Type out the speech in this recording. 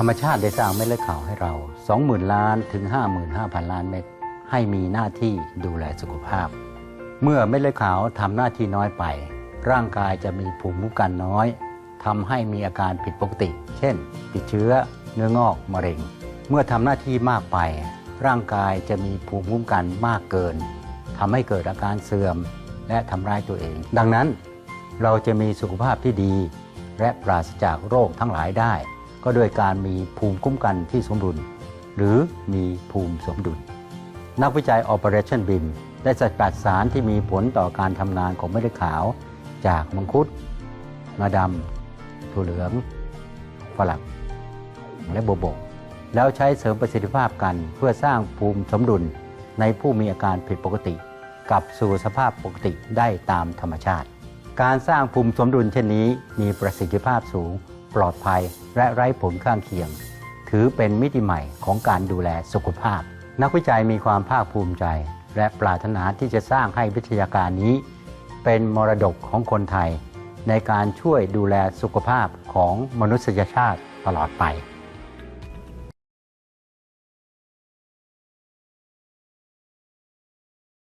ธรรมชาติได้สร้างเม็ดเลือดขาวให้เรา 20,000 ล้านถึง 55,000 ล้านเม็ดให้มีหน้าที่ดูแลสุขภาพ เมื่อเม็ดเลือดขาวทำหน้าที่น้อยไป ร่างกายจะมีภูมิคุ้มกันน้อยทำให้มีอาการผิดปกติ เช่น ติดเชื้อ เนื้องอก มะเร็ง เมื่อทำหน้าที่มากไป ร่างกายจะมีภูมิคุ้มกันมากเกินทำให้เกิดอาการเสื่อมและทำร้ายตัวเอง ดังนั้น เราจะมีสุขภาพที่ดี และปราศจากโรคทั้งหลายได้ ก็โดยการมีภูมิคุ้มกันที่สมดุล หรือมีภูมิสมดุล นักวิจัย Operation BIM ได้สกัดสารที่มีผลต่อการทำงานของเม็ดขาว จากมังคุดงาดำถั่วเหลืองฝรั่งและโบวบกแล้วใช้เสริมประสิทธิภาพกันเพื่อสร้างภูมิสมดุลในผู้มีอาการผิดปกติกลับสู่สภาพปกติได้ตามธรรมชาติ การสร้างภูมิสมดุลเช่นนี้มีประสิทธิภาพสูง ปลอดภัย และไร้ผลข้างเคียง ถือเป็นมิติใหม่ของการดูแลสุขภาพ นักวิจัยมีความภาคภูมิใจ และปรารถนาที่จะสร้างให้วิทยาการนี้ เป็นมรดกของคนไทย ในการช่วยดูแลสุขภาพของมนุษยชาติตลอดไป